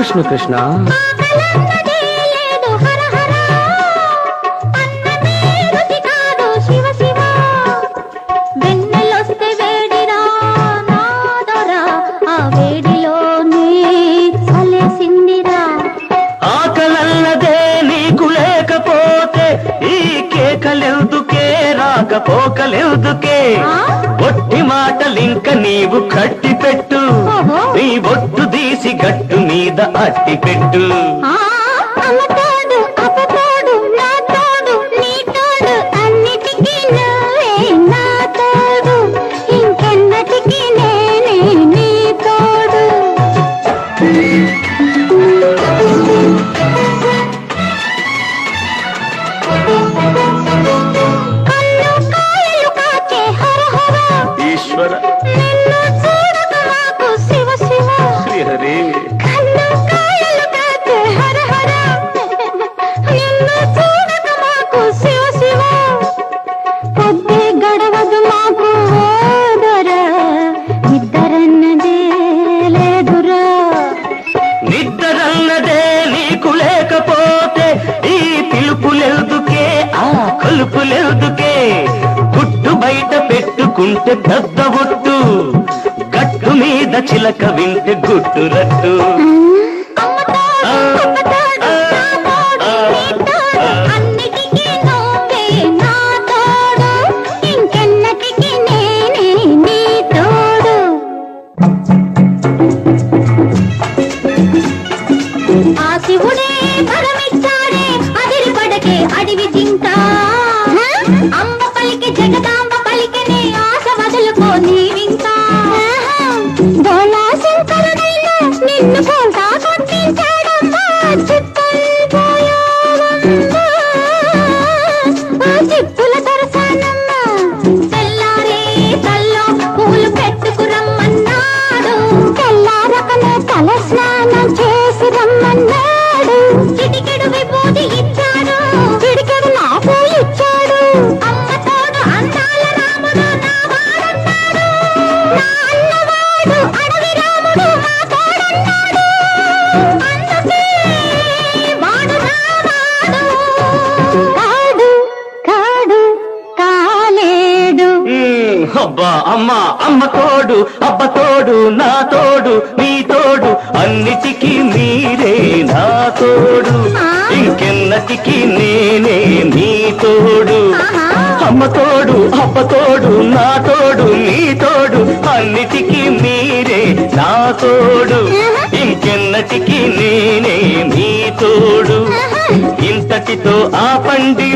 కృష్ణ కృష్ణ. పోకలెవుదుకే బొట్టి మాటలింక నీవు కట్టి పెట్టు నీ బొట్టు తీసి గట్టు మీద అట్టి పెట్టు పట్టుకుంటే దద్ద బొట్టు గట్టు మీద చిలక వింటే గుట్టు రట్టు. জানাম అబ్బా అమ్మ అమ్మ తోడు అబ్బ తోడు నా తోడు నీ తోడు అన్నిటికి మీరే నా తోడు. ఇంకెన్నటికి నేనే నీ తోడు. అమ్మ తోడు అబ్బ తోడు నా తోడు నీ తోడు అన్నిటికి మీరే నా తోడు. ఇంకెన్నటికి నేనే నీ తోడు. ఇంతటితో ఆపండి